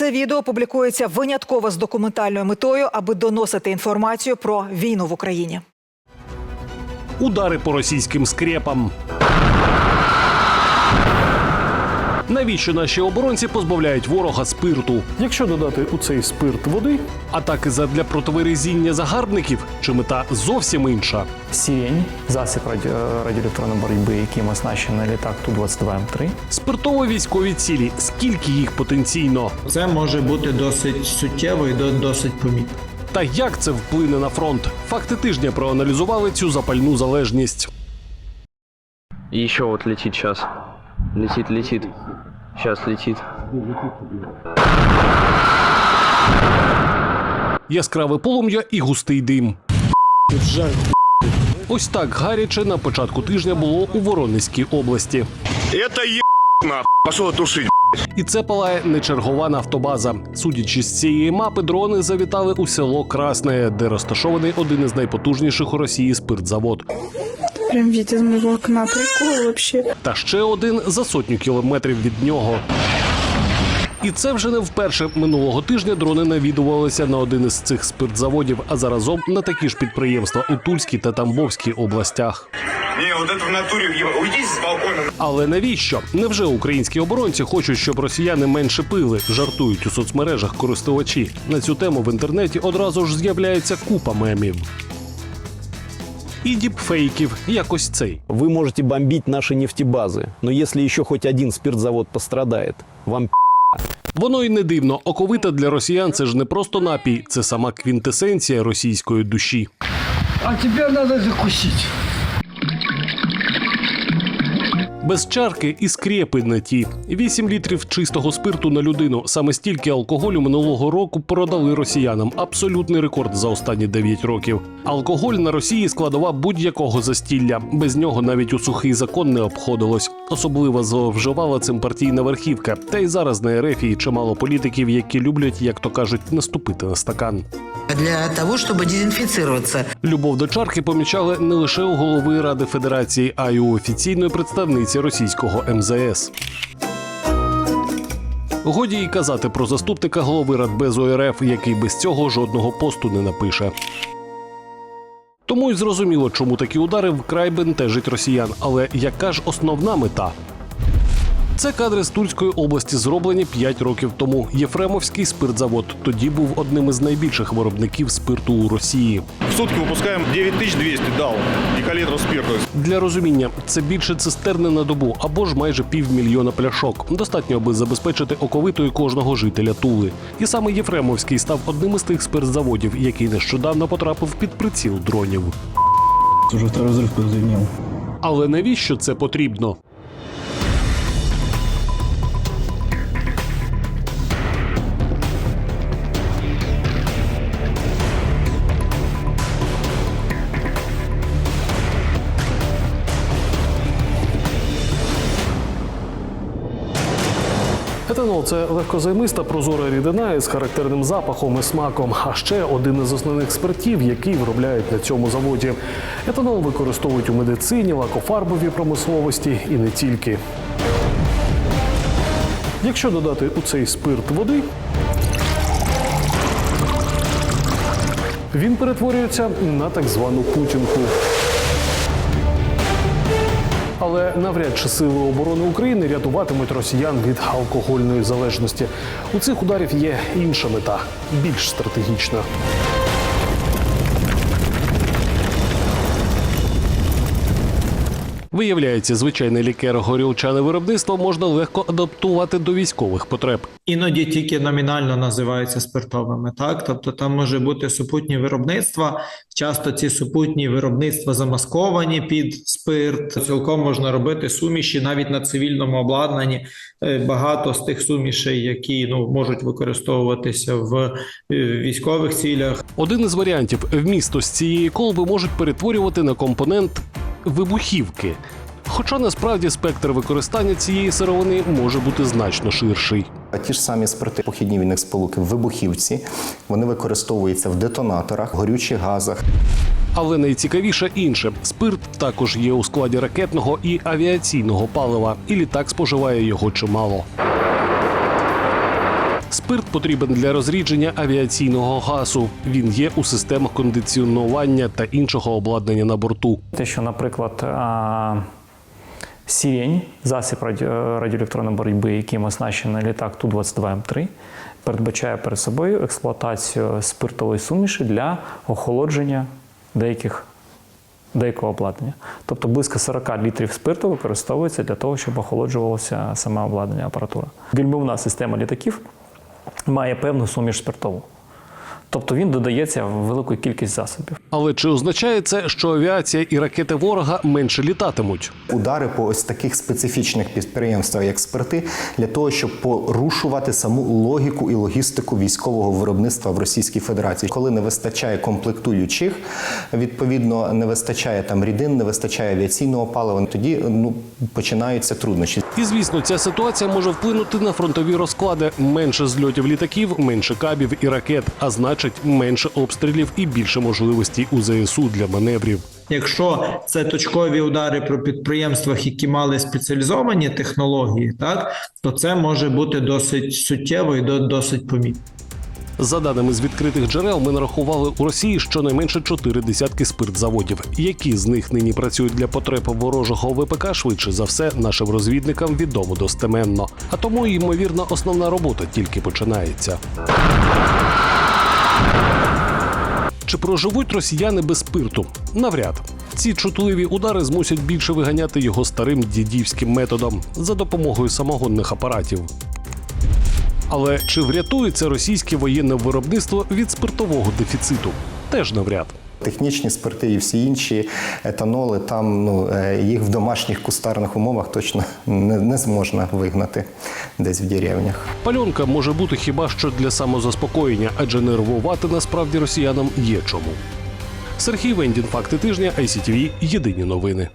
Це відео публікується винятково з документальною метою, аби доносити інформацію про війну в Україні. Удари по російським скрепам. Навіщо наші оборонці позбавляють ворога спирту? Якщо додати у цей спирт води, Атаки задля противерезіння загарбників чи мета зовсім інша? Сірень, засіб раді... радіоелектронної боротьби, яким оснащений літак Ту-22М3. Спиртово-військові цілі. Скільки їх потенційно? Це може бути досить суттєво і досить помітно. Та як це вплине на фронт? Факти тижня проаналізували цю запальну залежність. И еще вот летит сейчас. Летит, летит. Сейчас летит. Яскраве полум'я і густий дим. Ось так гаряче на початку тижня було у Воронезькій області. Это е нахуй. Пошел тушить. І це палає не чергова нафтобаза. Судячи з цієї мапи, дрони завітали у село Красне, де розташований один із найпотужніших у Росії спиртзавод. Прям вид из моего окна. Прикол вообще. Та ще один за сотню кілометрів від нього. І це вже не вперше минулого тижня дрони навідувалися на один із цих спиртзаводів, а заразом на такі ж підприємства у Тульській та Тамбовській областях. Вот это в въебал. Уйди с балкона. Але навіщо? Невже українські оборонці хочуть, щоб росіяни менше пили? Жартують у соцмережах користувачі. На цю тему в інтернеті одразу ж з'являється купа мемів. І діпфейків, як ось цей. Вы можете бомбить наши нефтебазы, но если еще хоть один спиртзавод пострадает, вам Воно й не дивно. Оковита для росіян це ж не просто напій, це сама квінтесенція російської душі. А тебе треба закусить. Без чарки і скрепи на ті. 8 літрів чистого спирту на людину. Саме стільки алкоголю минулого року продали росіянам. Абсолютний рекорд за останні 9 років. Алкоголь на Росії складова будь-якого застілля. Без нього навіть у сухий закон не обходилось. Особливо зловживала цим партійна верхівка. Та й зараз на Ерефії чимало політиків, які люблять, як то кажуть, наступити на стакан. для того, чтобы дезинфицироваться. Любов до чарки помічали не лише у голови Ради Федерації, а й у офіційної представниці російського МЗС. Годі й казати про заступника голови Радбезу РФ, який без цього жодного посту не напише. Тому й зрозуміло, чому такі удари вкрай бентежить росіян. Але яка ж основна мета? Це кадри з Тульської області зроблені 5 років тому. Єфремовський спиртзавод тоді був одним із найбільших виробників спирту у Росії. В сутки выпускаем 9200 дал. Декалитров спирта. Для розуміння, це більше цистерни на добу або ж майже півмільйона пляшок. Достатньо, аби забезпечити оковитою кожного жителя Тули. І саме Єфремовський став одним із тих спиртзаводів, який нещодавно потрапив під приціл дронів. Уже второй взрыв подземел. Але навіщо це потрібно? Етанол це легкозаймиста прозора рідина із характерним запахом і смаком. А ще один із основних спиртів, який виробляють на цьому заводі. Етанол використовують у медицині, лакофарбовій промисловості і не тільки. Якщо додати у цей спирт води, він перетворюється на так звану путінку. Але навряд чи сили оборони України рятуватимуть росіян від алкогольної залежності. У цих ударів є інша мета, більш стратегічна. Виявляється, звичайне лікер горілчане виробництво можна легко адаптувати до військових потреб. Іноді тільки номінально називаються спиртовими, так тобто там може бути супутні виробництва. Часто ці супутні виробництва замасковані під спирт. Цілком можна робити суміші навіть на цивільному обладнанні. Е, Багато з тих сумішей, які ну можуть використовуватися в е, військових цілях. Один із варіантів вмісто з цієї колби можуть перетворювати на компонент вибухівки. Хоча насправді спектр використання цієї сировини може бути значно ширший. А ті ж самі спирти похідні сполуки в вибухівці, вони використовуються в детонаторах, горючих газах. Але найцікавіше інше: спирт також є у складі ракетного і авіаційного палива, і літак споживає його чимало. Спирт потрібен для розрідження авіаційного газу. Він є у системах кондиціонування та іншого обладнання на борту. Те, що, наприклад, сірень, засіб раді- радіоелектронної боротьби, яким оснащений літак Ту-22М3, передбачає перед собою експлуатацію спиртової суміші для охолодження деяких. Деякого обладнання. Тобто близько 40 літрів спирту використовується для того, щоб охолоджувалося саме обладнання апаратура. Гальмівна система літаків має певну суміш спиртову. Тобто він додається в велику кількість засобів. Але чи означає це, що авіація і ракети ворога менше літатимуть? Удари по ось таких специфічних підприємствах, як спирти, для того, щоб порушувати саму логіку і логістику військового виробництва в Російській Федерації. Коли не вистачає комплектуючих, відповідно не вистачає там рідин, не вистачає авіаційного палива. Тоді ну починаються труднощі. І звісно, ця ситуація може вплинути на фронтові розклади: менше зльотів літаків, менше кабів і ракет, а значить менше обстрілів і більше можливостей у ЗСУ для маневрів. Якщо це точкові удари про підприємствах, які мали спеціалізовані технології, так то це може бути досить суттєво і до- досить помітно. За даними з відкритих джерел, ми нарахували у Росії щонайменше чотири десятки спиртзаводів. Які з них нині працюють для потреб ворожого ВПК, швидше за все, нашим розвідникам відомо достеменно. А тому, ймовірно, основна робота тільки починається. Чи проживуть росіяни без спирту? Навряд. Ці чутливі удари змусять більше виганяти його старим дідівським методом за допомогою самогонних апаратів. Але чи врятується російське воєнне виробництво від спиртового дефіциту? Теж навряд. Технічні спирти і всі інші етаноли, там ну е, їх в домашніх кустарних умовах точно не, не зможна вигнати десь в деревнях. Пальонка може бути хіба що для самозаспокоєння, адже нервувати насправді росіянам є чому. Сергій Вендін, факти тижня, ICTV, єдині новини.